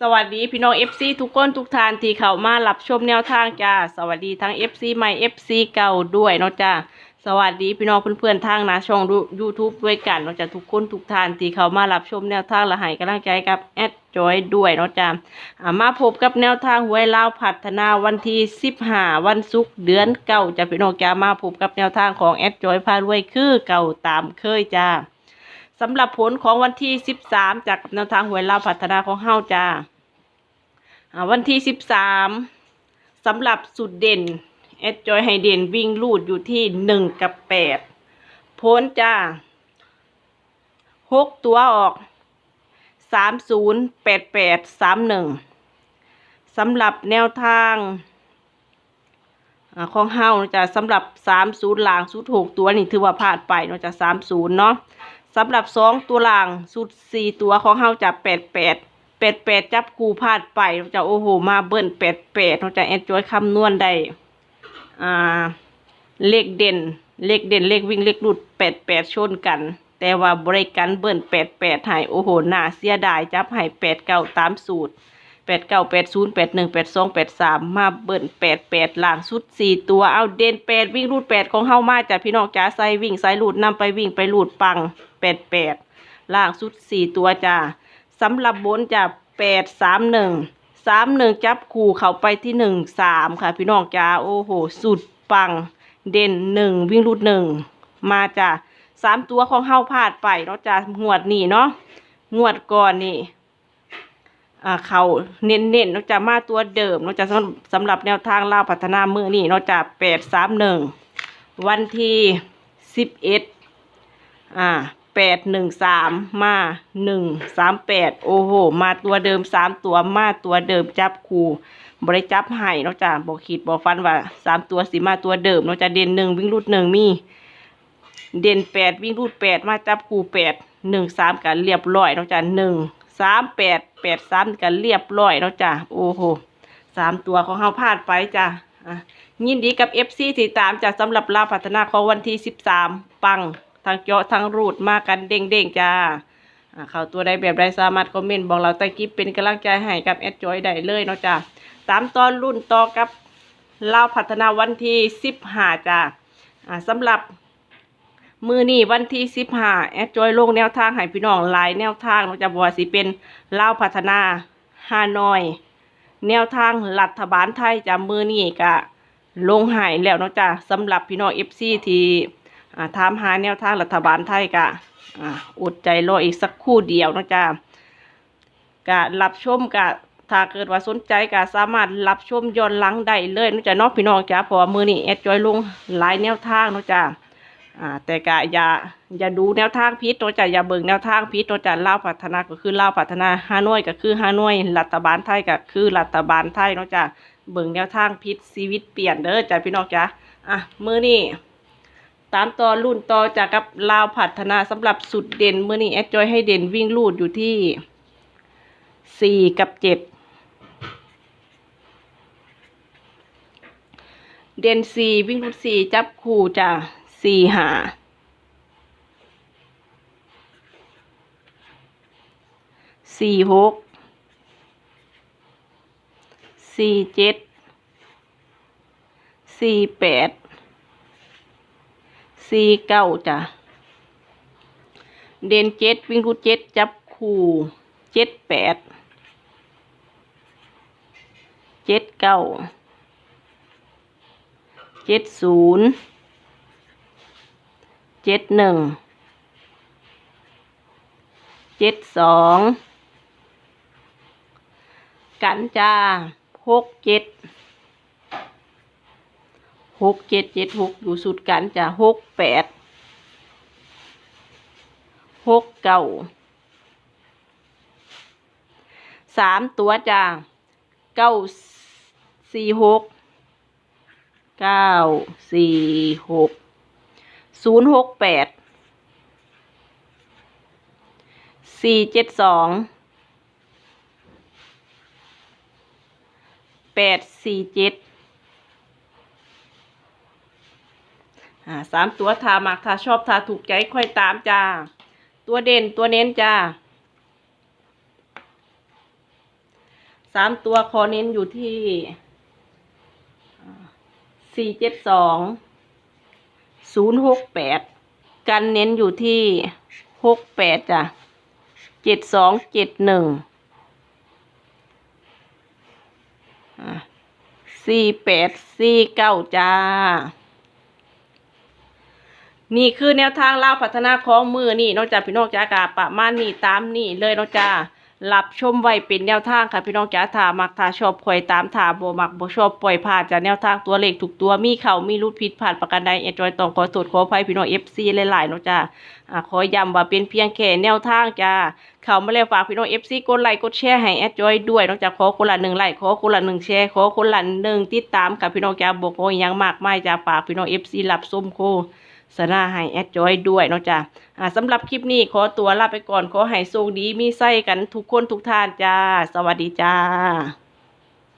สวัสดีพี่น้อง FC ทุกคนทุกทานที่เข้ามารับชมแนวทางจ้าสวัสดีทั้ง FC ใหม่ FC เก่าด้วยเนาะจ้าสวัสดีพี่น้องเพื่อนๆทางนะช่องยูทูบด้วยกันเนาะจ้าทุกคนทุกทานที่เข้ามารับชมแนวทางและให้กำลังใจกับแอดจอยด้วยเนาะจ้ามาพบกับแนวทางหวยลาวพัฒนาวันที่15วันศุกร์เดือนเก้าจ้าพี่น้องจ้ามาพบกับแนวทางของแอดจอยพารวยคือเก่าตามเคยจ้า สำหรับผลของวันที่ 13 จากแนวทางหวยลาวพัฒนาของเฮาจ้าวันที่สิบสามสำหรับสุดเด่นแอดจอยให้เด่นวิ่งลูดอยู่ที่หนึ่งกับแปดพ้นจ้าหกตัวออกสามศูนย์แปดแปดสามหนึ่งสำหรับแนวทางอของเฮานะจะสำหรับสามศูนย์หลางสุดหกตัวนี่ถือว่าพลาดไปเนาะจะสามศูนย์เนาะ สำหรับสองตัวล่างสุดสี่ตัวของเฮาจะแปดแปดแปดแปดจับกูพลาดไปเราจะโอ้โห มาเบิ้ลแปดแปดเราจะแอนจอยคำนวณได้อ่าเลขเด่น เลขเด่นเลขวิ่งเลขหลุดแปดแปดชนกัน แต่ว่าบริการเบิ้ลแปดแปดหายโอ้โหน่าเสียดายจับหายแปดเก้าตามสูตรแปดเก้าแปดศูนย์แปดหนึ่งแปดสองแปดสามมาเบิ้ลแปดแปดล่างสุดสี่ตัวเอาเด่นแปดวิ่งรูดแปดของเฮามาจากพี่น้องจ้าใส่วิ่งใส่หลุดนำไปวิ่งไปหลุดปัง แปดแปดล่างสุดสี่ตัวจ้าสำหรับบนจะแปดสามหนึ่งสามหนึ่งจับคู่เขาไปที่หนึ่งสามค่ะ พี่น้องจ้าโอ้โห สุดปัง เด่นหนึ่งวิ่งรูดหนึ่งมาจ้าสามตัวของเฮาพลาดไปเนาะจ้างวดนี่เนาะงวดก่อนนี่อ่าเขาเน้นๆเนาจ้ามาตัวเดิมเนาจ้าสำสำหรับแนวทางล่าวพัฒนามือนี่เนาจ้าแปดสามหนึ่งวันที่สิบเอ็ดอ่า แปดหนึ่งสามมาหนึ่งสามแปดโอ้โห มาตัวเดิมสามตัวมาตัวเดิมจับคู่บริจับให้เนาะจ้ะบอกขีดบอกฟันว่าสามตัวสีมาตัวเดิมเนาะจ้ะเด่นหนึ่งวิ่งรูดหนึ่งมี เด่นแปดวิ่งรูดแปดมาจับคู่แปดหนึ่งสามกันเรียบร้อยเนาะจ้ะหนึ่งสามแปดแปดสามกันเรียบร้อยเนาะจ้ะโอ้โหสามตัวของเฮาพลาดไปจ้ะยินดีกับเอฟซีที่ตามจ้ะสำหรับลาพัฒนาของวันที่สิบสามปัง ทางเจาะทางรูดมากันเด้งๆจ้าอ่าเข้าตัวใดแบบใดสามารถคอมเมนต์บอกเราใต้คลิปเป็นกำลังใจให้กับแอดจอยได้เลยเนาะจ้าตามตอนรุ่นต่อกับเราพัฒนาวันที่สิบห้าจ้าอ่าสำหรับมือนี้วันที่สิบห้าแอดจอยลงแนวทางให้พี่น้องหลายแนวทางเนาะจ้าบอกว่าสิเป็นเลาพัฒนาฮานอย แนวทางรัฐบาลไทยจ้ามือนี้กะลงหายแล้วเนาะจ้าสำหรับพี่น้องเอฟซีที่ ถามหาแนวทางรัฐบาลไทยกะอ่าอดใจรออีกสักคู่เดียวนะจ๊ะกะรับชมกะถ้าเกิดว่าสนใจกะสามารถรับชมย้อนหลังได้เลยนะจ๊ะน้องพี่น้องจ้ะเพราะมือนี้แอดจอยลงหลายแนวทางนะจ๊ะอ่าแต่กะอย่าอย่าดูแนวทางพิษนะจ๊ะอย่าเบิ่งแนวทางพิษนะจ๊ะเล่าพัฒนาก็คือเล่าพัฒนาฮานอยก็คือฮานอยรัฐบาลไทยก็คือรัฐบาลไทยนะจ๊ะเบิ่งแนวทางพิษชีวิตเปลี่ยนเด้อจ้ะพี่น้องจ้ะอะมือนี้ ตามต่อรุ่นต่อจากกับลาวพัฒนาสำหรับสุดเด่นเมื่อนี้แอดจอยให้เด่นวิ่งลูดอยู่ที่สี่กับเจ็ดเด่นสี่วิ่งลูดสี่จับคู่จ้ะสี่หาสี่หกสี่เจ็ดสี่แปด สี่เก้าจ้ะ เด่นเจ็ดวิ่งรูดเจ็ดจับคู่เจ็ดแปดเจ็ดเก้าเจ็ดศูนย์เจ็ดหนึ่งเจ็ดสองกันจ้าหกเจ็ด หกเจ็ดเจ็ดหกอยู่สุดกันจะหกแปดหกเก้าสามตัวจ้ะเก้าสี่หกเก้าสี่หกศูนย์หกแปดสี่เจ็ดสองแปดสี่เจ็ด อ่าสามตัวทามักทาชอบทาถูกใจค่อยตามจ้า ตัวเด่นตัวเน้นจ้าสามตัวคอเน้นอยู่ที่สี่เจ็ดสองศูนย์หกแปดกันเน้นอยู่ที่หกแปดจ้ะเจ็ดสองเจ็ดหนึ่งสี่แปดสี่เก้าจ้า นี่คือแนวทางเล่าวพัฒนาของมือนี่นอกจากพี่น้องจ้ากาประมาณนี้ตามนี่เลยนอกจากรับชมไว้เป็นแนวทางค่ะพี่น้องจ้าถามักถาชอบคอยตามถาโบมักโบชอบปล่อยผ่านจากแนวทางตัวเลขถูกตัวมีเข่ามีรูดผิดผ่านประกันใดเอจอยต้องขอโทษขออภัยพี่น้องเอฟซีหลายๆเนอกจ้าขอย้ำว่าเป็นเพียงแค่แนวทางจ้าเข้ามาแล้วฝากพี่น้องเอฟซีกดไลค์กดแชร์ให้แอดจอยด้วยนอกจากขอคนละหนึ่งไลค์ขอคนละหนึ่งแชร์ขอคนละหนึ่งติดตามค่ะพี่น้องจ้าบอกโอ้ยังมากมายจ้าฝากพี่น้องเอฟซีรับส้มโค สนาให้แอดจอยด้วยเนาะจ้ะสำหรับคลิปนี้ขอตัวลาไปก่อนขอให้โชคดีมีไส้กันทุกคนทุกท่านจ้า สวัสดีจ้า